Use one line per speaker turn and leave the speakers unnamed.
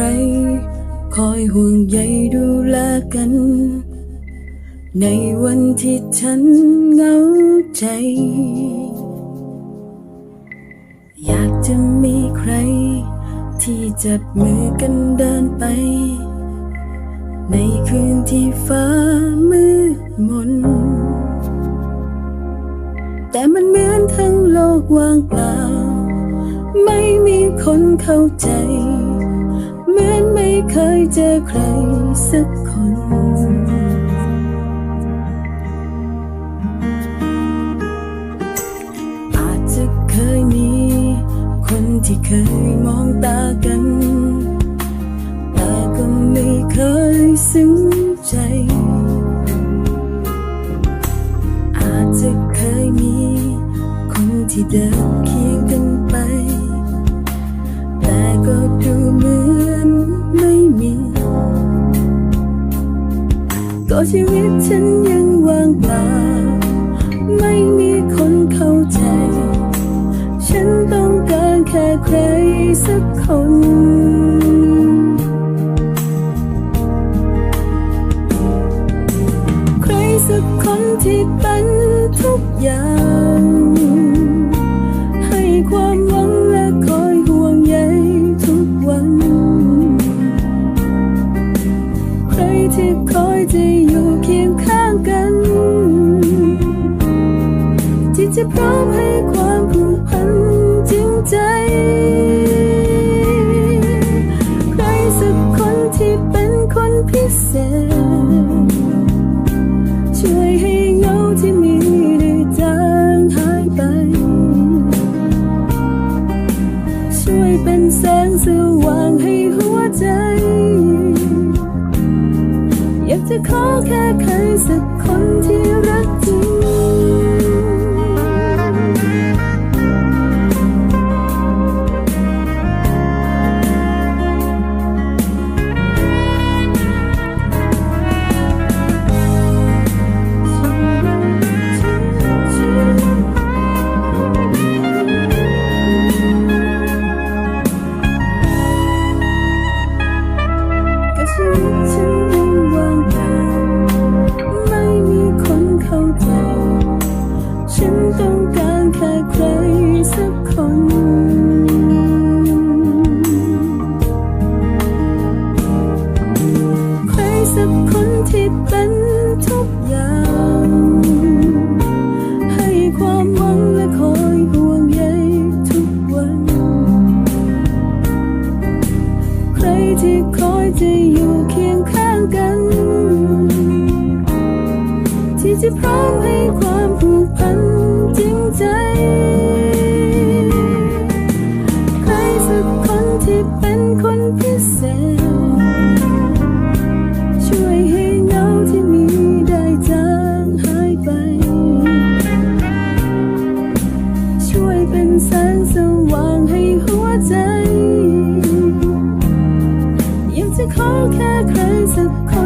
ร คอยห่วงใยดูแลกัน ในวันที่ฉันเหงาใจ อยากจะมีใคร ที่จับมือกันเดินไป ในคืนที่ฟ้ามืดมน แต่มันเหมือนทั้งโลกว่างเปล่า ไม่มีคนเข้าใจ เคยเจอใครสักคน อาจจะเคยมี คนที่เคยมองตากัน แต่ก็ไม่เคยซึ้งใจ อาจจะเคยมี คนที่เดินเคียงกัน ชีวิตฉันยังว่างเปล่า ไม่มีคนเข้าใจ ฉันต้องการแค่ใครสักคนใครสักคนที่เป็นทุกอย่าง ให้ความหวังและคอยห่วงใยทุกวัน ใครที่คอยจะ จะพร้อมให้ความผูกพันจริงใจ ใครสักคนที่เป็นคนพิเศษ ช่วยให้ ที่พร้อมให้ความผูกพันจริงใจ ใครสักคนที่เป็นคนพิเศษ ช่วยให้เงาที่มีได้จางหายไป ช่วยเป็นแสงสว่างให้หัวใจ อยากจะขอแค่ใครสักคน